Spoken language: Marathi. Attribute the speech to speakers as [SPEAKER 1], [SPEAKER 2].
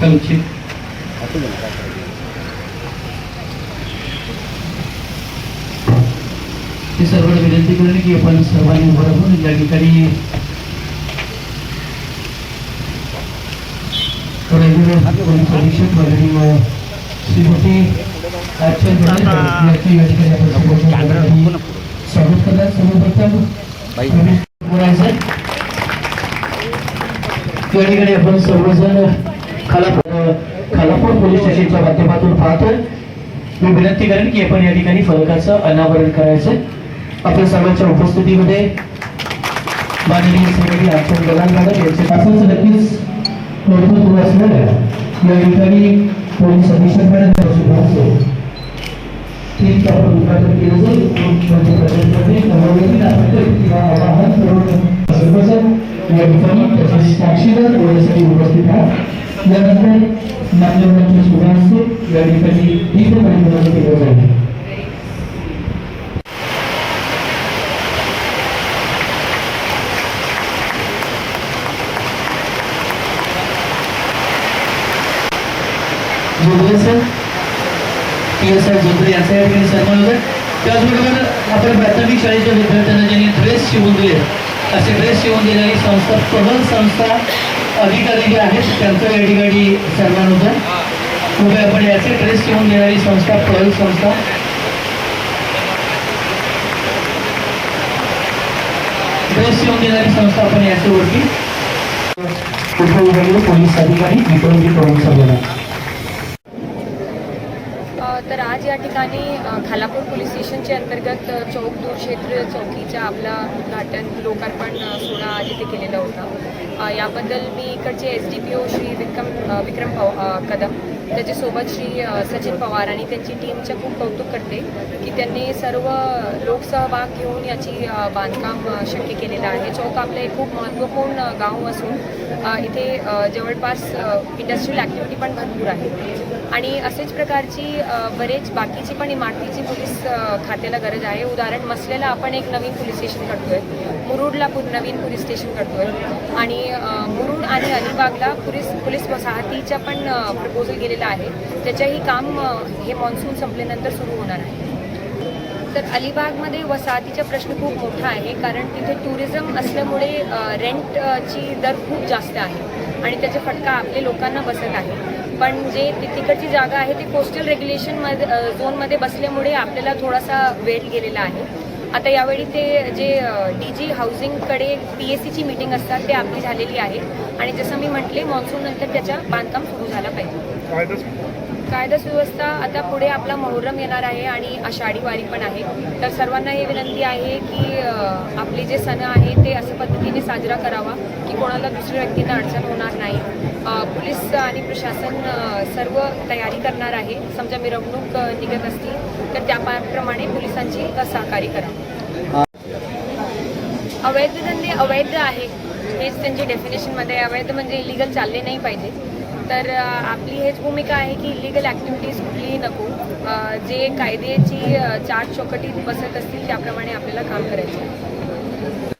[SPEAKER 1] कलची ते सर्वांना विनंती करेन की आपण सर्वांनी उभं राहून या ठिकाणी अधीक्षक श्रीमती यांची या ठिकाणी स्वागत सर्वप्रथम ठिकाणी आपण सर्वजण खालापूर खालापूर पोलीस स्टेशनच्या माध्यमातून पाहतोय. मी विनंती करेन की आपण या ठिकाणी फलकाचं अनावरण करायचं. आपल्या सर्वांच्या उपस्थितीमध्ये माननीय श्रीमती अर्चन गलाल मॅडम यांचे असंच नक्कीच नेतृत्व असलेल्या या ठिकाणी पोलीस अधीक्षक मॅडम यांच्या शुभांशो ठीक आपण उद्घाटन केलं जाईल. आवाहन करून. सर्वजण या ठिकाणी त्याचे साक्षीदार होण्यासाठी उपस्थित आहात यानंतर मान्यवरांच्या असते या ठिकाणी दीप परिवर्तन केलं जाईल यांचा या ठिकाणी सन्मान होता त्याचबरोबर आपण प्राथमिक शाळेच्या विद्यार्थ्यांना ज्यांनी ड्रेस शिवून दिले असे ड्रेस शिवून देणारी संस्था पहल संस्था अधिकारी जे आहेत. त्यांचं या ठिकाणी सन्मान होता कृपया आपण याचे ड्रेस घेऊन देणारी संस्था पहल संस्था. ड्रेस घेऊन देणारी संस्था आपण याचे ओळखी. पोलीस अधिकारी विक्रमजी प्रमुख सभेला
[SPEAKER 2] आज या ठिकाणी खालापूर पोलीस स्टेशनच्या अंतर्गत चौक दूर क्षेत्र चौकीचा आपला उद्घाटन लोकार्पण सोहळा आज इथे केलेला होता. याबद्दल मी इकडचे S D P O Shri Vikram Vikram पव Kadam त्याच्यासोबत श्री सचिन पवार आणि त्यांची टीमचं खूप कौतुक करते की त्यांनी सर्व लोकसहभाग घेऊन याची बांधकाम शक्य केलेलं आहे. चौक आपलं एक खूप महत्त्वपूर्ण गाव असून इथे जवळपास इंडस्ट्रियल ॲक्टिव्हिटी पण भरपूर आहे. आणि असेच प्रकारची बरेच बाकीची पण इमारतीची पोलीस खात्याला गरज आहे. उदाहरण मसलेला आपण एक नवीन पोलीस स्टेशन करतोय मुरुडला नवीन पोलीस स्टेशन करतोय आणि मुरुड आणि अलिबागला पोलीस पोलीस वसाहतीचा पण प्रपोजल गेलेला आहे. त्याचंही काम हे मान्सून संपल्यानंतर सुरू होणार आहे. तर अलिबागमध्ये वसाहतीचा प्रश्न खूप मोठा आहे कारण तिथे टुरिझम असल्यामुळे रेंटची दर खूप जास्त आहे. आणि त्याचा फटका आपल्या लोकांना बसत आहे. पण जे तिकडची जागा आहे ती कोस्टल रेग्युलेशनमध्ये झोनमध्ये बसल्यामुळे आपल्याला थोडासा वेळ गेलेला आहे. आता यावेळी ते जे डी जी हाऊसिंगकडे पी एस सीची मीटिंग असतात ते आपली झालेली आहे आणि जसं मी म्हटले मान्सून नंतर त्याचं बांधकाम सुरू झालं पाहिजे. कायदा सुव्यवस्था आता पुढे आपला मोहरम येणार आहे आणि आषाढी वारी पण आहे. तर सर्वांना हे विनंती आहे की आपले जे सण आहे ते अशा पद्धतीने साजरा करावा की कोणाला दुसऱ्या व्यक्तींना अडचण होणार नाही. पोलीस आणि प्रशासन सर्व तयारी करणार आहे. समजा मिरवणूक निघत असतील तर त्याप्रमाणे पोलिसांची अ, सहकार्य करा. अवैध धंदे अवैध आहे हेच त्यांची डेफिनेशनमध्ये अवैध म्हणजे इलिगल चालले नाही पाहिजे. तर आपली हेच भूमिका आहे की इलिगल ॲक्टिव्हिटीज कुठलीही नको. जे कायद्याची चार चौकटीत बसत असतील त्याप्रमाणे आपल्याला काम करायचं आहे.